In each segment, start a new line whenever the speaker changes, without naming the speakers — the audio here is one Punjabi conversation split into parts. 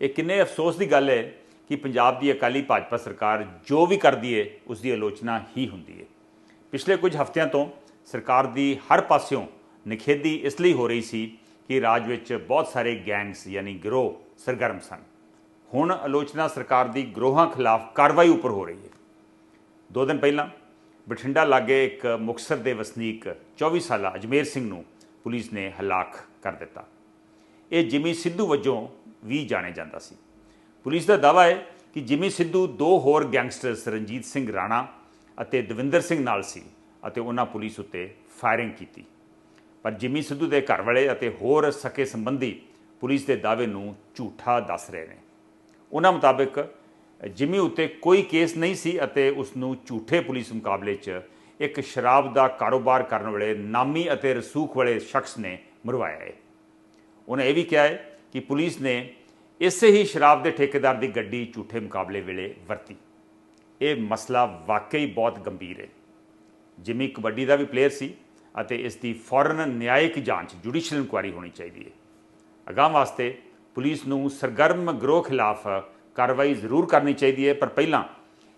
ਇਹ ਕਿੰਨੇ ਅਫਸੋਸ ਦੀ ਗੱਲ ਹੈ ਕਿ ਪੰਜਾਬ ਦੀ ਅਕਾਲੀ ਭਾਜਪਾ ਸਰਕਾਰ ਜੋ ਵੀ ਕਰਦੀ ਹੈ ਉਸ ਦੀ ਆਲੋਚਨਾ ਹੀ ਹੁੰਦੀ ਹੈ। ਪਿਛਲੇ ਕੁਝ ਹਫ਼ਤਿਆਂ ਤੋਂ ਸਰਕਾਰ ਦੀ ਹਰ ਪਾਸਿਓਂ ਨਿਖੇਧੀ ਇਸ ਲਈ ਹੋ ਰਹੀ ਸੀ ਕਿ ਰਾਜ ਵਿੱਚ ਬਹੁਤ ਸਾਰੇ ਗੈਂਗਸ ਯਾਨੀ ਗਿਰੋਹ ਸਰਗਰਮ ਸਨ। ਹੁਣ ਆਲੋਚਨਾ ਸਰਕਾਰ ਦੀ ਗਰੋਹਾਂ ਖਿਲਾਫ ਕਾਰਵਾਈ ਉੱਪਰ ਹੋ ਰਹੀ ਹੈ। ਦੋ ਦਿਨ ਪਹਿਲਾਂ ਬਠਿੰਡਾ ਲਾਗੇ ਇੱਕ ਮੁਕਸਰ ਦੇ ਵਸਨੀਕ 24 ਸਾਲਾ ਅਜਮੇਰ ਸਿੰਘ ਨੂੰ ਪੁਲਿਸ ਨੇ ਹਲਾਕ ਕਰ ਦਿੱਤਾ। ਇਹ ਜਿਮੀ ਸਿੱਧੂ ਵਜੋਂ ਵੀ ਜਾਣਿਆ ਜਾਂਦਾ ਸੀ। ਪੁਲਿਸ ਦਾ ਦਾਅਵਾ ਹੈ ਕਿ ਜਿਮੀ ਸਿੱਧੂ ਦੋ ਹੋਰ ਗੈਂਗਸਟਰਸ ਰਣਜੀਤ ਸਿੰਘ ਰਾਣਾ ਅਤੇ ਦਵਿੰਦਰ ਸਿੰਘ ਨਾਲ ਸੀ ਅਤੇ ਉਹਨਾਂ ਪੁਲਿਸ ਉੱਤੇ ਫਾਇਰਿੰਗ ਕੀਤੀ। ਪਰ ਜਿਮੀ ਸਿੱਧੂ ਦੇ ਘਰ ਵਾਲੇ ਅਤੇ ਹੋਰ ਸਕੇ ਸੰਬੰਧੀ ਪੁਲਿਸ ਦੇ ਦਾਅਵੇ ਨੂੰ ਝੂਠਾ ਦੱਸ ਰਹੇ ਨੇ। ਉਹਨਾਂ ਮੁਤਾਬਕ, ਜਿਮੀ ਉੱਤੇ ਕੋਈ ਕੇਸ ਨਹੀਂ ਸੀ ਅਤੇ ਉਸ ਨੂੰ ਝੂਠੇ ਪੁਲਿਸ ਮੁਕਾਬਲੇ 'ਚ ਇੱਕ ਸ਼ਰਾਬ ਦਾ ਕਾਰੋਬਾਰ ਕਰਨ ਵਾਲੇ ਨਾਮੀ ਅਤੇ ਰਸੂਖ ਵਾਲੇ ਸ਼ਖਸ ਨੇ ਮਰਵਾਇਆ ਹੈ। ਉਹਨੇ ਇਹ ਵੀ ਕਿਹਾ ਹੈ ਕਿ ਪੁਲਿਸ ਨੇ ਇਸੇ ਹੀ ਸ਼ਰਾਬ ਦੇ ਠੇਕੇਦਾਰ ਦੀ ਗੱਡੀ ਝੂਠੇ ਮੁਕਾਬਲੇ ਵੇਲੇ ਵਰਤੀ। ਇਹ ਮਸਲਾ ਵਾਕਈ ਬਹੁਤ ਗੰਭੀਰ ਹੈ। ਜਿਮੀ ਕਬੱਡੀ ਦਾ ਵੀ ਪਲੇਅਰ ਸੀ ਅਤੇ ਇਸ ਦੀ ਫੌਰਨ ਨਿਆਇਕ ਜਾਂਚ ਜੁਡੀਸ਼ੀਅਲ ਇਨਕੁਆਇਰੀ ਹੋਣੀ ਚਾਹੀਦੀ ਹੈ। ਅਗਾਂਹ ਵਾਸਤੇ ਪੁਲਿਸ ਨੂੰ ਸਰਗਰਮ ਗਰੋਹ ਖਿਲਾਫ ਕਾਰਵਾਈ ਜ਼ਰੂਰ ਕਰਨੀ ਚਾਹੀਦੀ ਹੈ, ਪਰ ਪਹਿਲਾਂ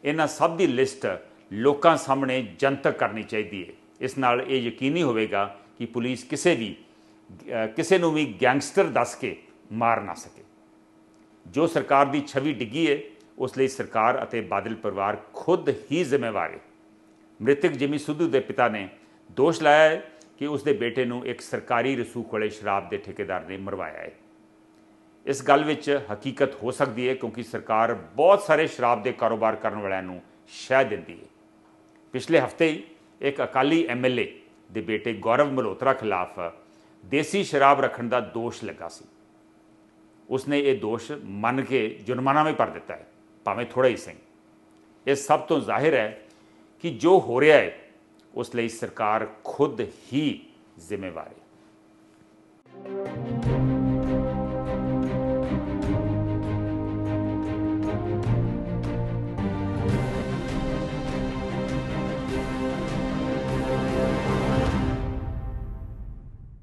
ਇਹਨਾਂ ਸਭ ਦੀ ਲਿਸਟ ਲੋਕਾਂ ਸਾਹਮਣੇ ਜਨਤਕ ਕਰਨੀ ਚਾਹੀਦੀ ਹੈ। ਇਸ ਨਾਲ ਇਹ ਯਕੀਨੀ ਹੋਵੇਗਾ ਕਿ ਪੁਲਿਸ ਕਿਸੇ ਵੀ ਕਿਸੇ ਨੂੰ ਵੀ ਗੈਂਗਸਟਰ ਦੱਸ ਕੇ ਮਾਰ ਨਾ ਸਕੇ। ਜੋ ਸਰਕਾਰ ਦੀ ਛਵੀ ਡਿੱਗੀ ਹੈ ਉਸ ਲਈ ਸਰਕਾਰ ਅਤੇ ਬਾਦਲ ਪਰਿਵਾਰ ਖੁਦ ਹੀ ਜ਼ਿੰਮੇਵਾਰ ਹੈ ਮ੍ਰਿਤਕ ਜਿਮੀ ਸਿੱਧੂ ਦੇ ਪਿਤਾ ਨੇ ਦੋਸ਼ ਲਾਇਆ ਹੈ ਕਿ ਉਸ ਦੇ ਬੇਟੇ ਨੂੰ ਇੱਕ ਸਰਕਾਰੀ ਰਸੂਖ ਵਾਲੇ ਸ਼ਰਾਬ ਦੇ ਠੇਕੇਦਾਰ ਨੇ ਮਰਵਾਇਆ ਹੈ ਇਸ ਗੱਲ ਵਿੱਚ ਹਕੀਕਤ ਹੋ ਸਕਦੀ ਹੈ ਕਿਉਂਕਿ ਸਰਕਾਰ ਬਹੁਤ ਸਾਰੇ ਸ਼ਰਾਬ ਦੇ ਕਾਰੋਬਾਰ ਕਰਨ ਵਾਲਿਆਂ ਨੂੰ ਸ਼ਹਿ ਦਿੰਦੀ ਹੈ ਪਿਛਲੇ ਹਫ਼ਤੇ ਹੀ ਇੱਕ ਅਕਾਲੀ ਐਮਐਲਏ ਦੇ ਬੇਟੇ ਗੌਰਵ ਮਲਹੋਤਰਾ ਖਿਲਾਫ ਦੇਸੀ ਸ਼ਰਾਬ ਰੱਖਣ ਦਾ ਦੋਸ਼ ਲੱਗਾ ਸੀ। ਉਸਨੇ ਇਹ ਦੋਸ਼ ਮੰਨ ਕੇ ਜੁਰਮਾਨਾ ਵੀ ਭਰ ਦਿੱਤਾ ਹੈ, ਭਾਵੇਂ ਥੋੜਾ ਹੀ ਸਹੀ। ਇਹ ਸਭ ਤੋਂ ਜ਼ਾਹਿਰ ਹੈ ਕਿ ਜੋ ਹੋ ਰਿਹਾ ਹੈ, ਉਸ ਲਈ ਸਰਕਾਰ ਖੁਦ ਹੀ ਜ਼ਿੰਮੇਵਾਰ ਹੈ।